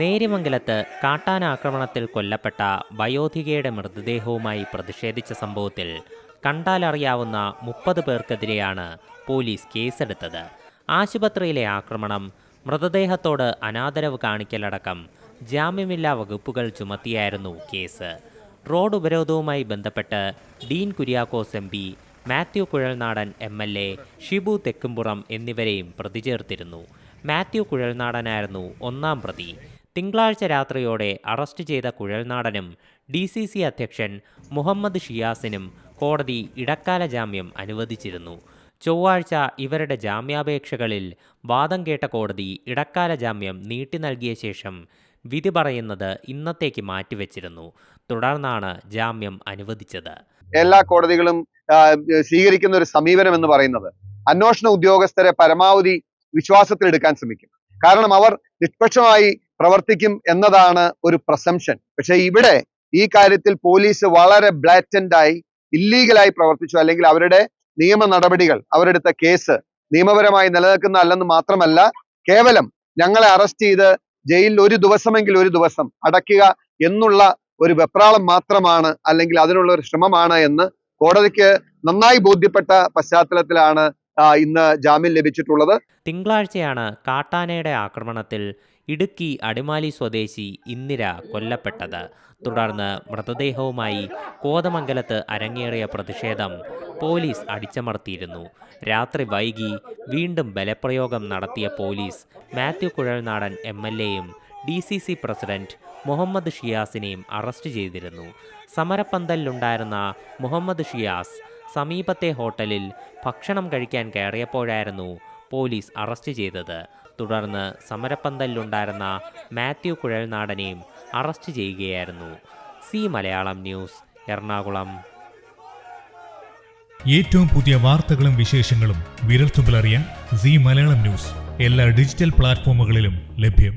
നേര്യമംഗലത്ത് കാട്ടാനാക്രമണത്തിൽ കൊല്ലപ്പെട്ട വയോധികയുടെ മൃതദേഹവുമായി പ്രതിഷേധിച്ച സംഭവത്തിൽ കണ്ടാലറിയാവുന്ന മുപ്പത് പേർക്കെതിരെയാണ് പോലീസ് കേസെടുത്തത്. ആശുപത്രിയിലെ ആക്രമണം മൃതദേഹത്തോട് അനാദരവ് കാണിക്കലടക്കം ജാമ്യമില്ലാ വകുപ്പുകൾ ചുമത്തിയായിരുന്നു കേസ്. റോഡ് ഉപരോധവുമായി ബന്ധപ്പെട്ട് Dean Kuriakose M P Mathew Kuzhalnadan M L A Shibu Thekkumpuram എന്നിവരെയും പ്രതി മാത്യു കുഴൽനാടനായിരുന്നു ഒന്നാം പ്രതി. തിങ്കളാഴ്ച രാത്രിയോടെ അറസ്റ്റ് ചെയ്ത കുഴൽനാടനും ഡി സി സി അധ്യക്ഷൻ മുഹമ്മദ് ഷിയാസിനും കോടതി ഇടക്കാല ജാമ്യം അനുവദിച്ചിരുന്നു. ചൊവ്വാഴ്ച ഇവരുടെ ജാമ്യാപേക്ഷകളിൽ വാദം കേട്ട കോടതി ഇടക്കാല ജാമ്യം നീട്ടി നൽകിയ ശേഷം വിധി പറയുന്നത് ഇന്നത്തേക്ക് മാറ്റിവെച്ചിരുന്നു. തുടർന്നാണ് ജാമ്യം അനുവദിച്ചത്. എല്ലാ കോടതികളും സ്വീകരിക്കുന്ന ഒരു സമീപനം എന്ന് പറയുന്നത് അന്വേഷണ ഉദ്യോഗസ്ഥരെ പരമാവധി വിശ്വാസത്തിലെടുക്കാൻ ശ്രമിക്കും. കാരണം അവർ നിഷ്പക്ഷമായി പ്രവർത്തിക്കും എന്നതാണ് ഒരു പ്രസംഷൻ പക്ഷെ ഇവിടെ ഈ കാര്യത്തിൽ പോലീസ് വളരെ ബ്ലാറ്റന്റ് ആയി ഇല്ലീഗലായി പ്രവർത്തിച്ചു. അല്ലെങ്കിൽ അവരുടെ നിയമ നടപടികൾ അവരെടുത്ത കേസ് നിയമപരമായി നിലനിൽക്കുന്ന അല്ലെന്ന് മാത്രമല്ല കേവലം ഞങ്ങളെ അറസ്റ്റ് ചെയ്ത് ജയിലിൽ ഒരു ദിവസമെങ്കിൽ ഒരു ദിവസം അടയ്ക്കുക എന്നുള്ള ഒരു വെപ്രാളം മാത്രമാണ് അല്ലെങ്കിൽ അതിനുള്ള ഒരു ശ്രമമാണ് എന്ന് കോടതിക്ക് നന്നായി ബോധ്യപ്പെട്ട പശ്ചാത്തലത്തിലാണ് ഇന്ന് ജാമ്യം ലഭിച്ചിട്ടുള്ളത്. തിങ്കളാഴ്ചയാണ് കാട്ടാനയുടെ ആക്രമണത്തിൽ ഇടുക്കി അടിമാലി സ്വദേശി ഇന്ദിര കൊല്ലപ്പെട്ടത്. തുടർന്ന് മൃതദേഹവുമായി കോതമംഗലത്ത് അരങ്ങേറിയ പ്രതിഷേധം പോലീസ് അടിച്ചമർത്തിയിരുന്നു. രാത്രി വൈകി വീണ്ടും ബലപ്രയോഗം നടത്തിയ police Mathew Kuzhalnadan M L എയും D C C president Muhammad ഷിയാസിനെയും arrest ചെയ്തിരുന്നു. സമരപ്പന്തലിലുണ്ടായിരുന്ന മുഹമ്മദ് ഷിയാസ് സമീപത്തെ ഹോട്ടലിൽ ഭക്ഷണം കഴിക്കാൻ കയറിയപ്പോഴായിരുന്നു പോലീസ് അറസ്റ്റ് ചെയ്തത്. തുടർന്ന് സമരപ്പന്തലിലുണ്ടായിരുന്ന മാത്യു കുഴൽനാടനെയും അറസ്റ്റ് ചെയ്യുകയായിരുന്നു. C Malayalam news Ernakulam. ഏറ്റവും പുതിയ വാർത്തകളും വിശേഷങ്ങളും വിരൽത്തുമ്പിലറിയാൻ സി മലയാളം ന്യൂസ് എല്ലാ ഡിജിറ്റൽ പ്ലാറ്റ്ഫോമുകളിലും ലഭ്യം.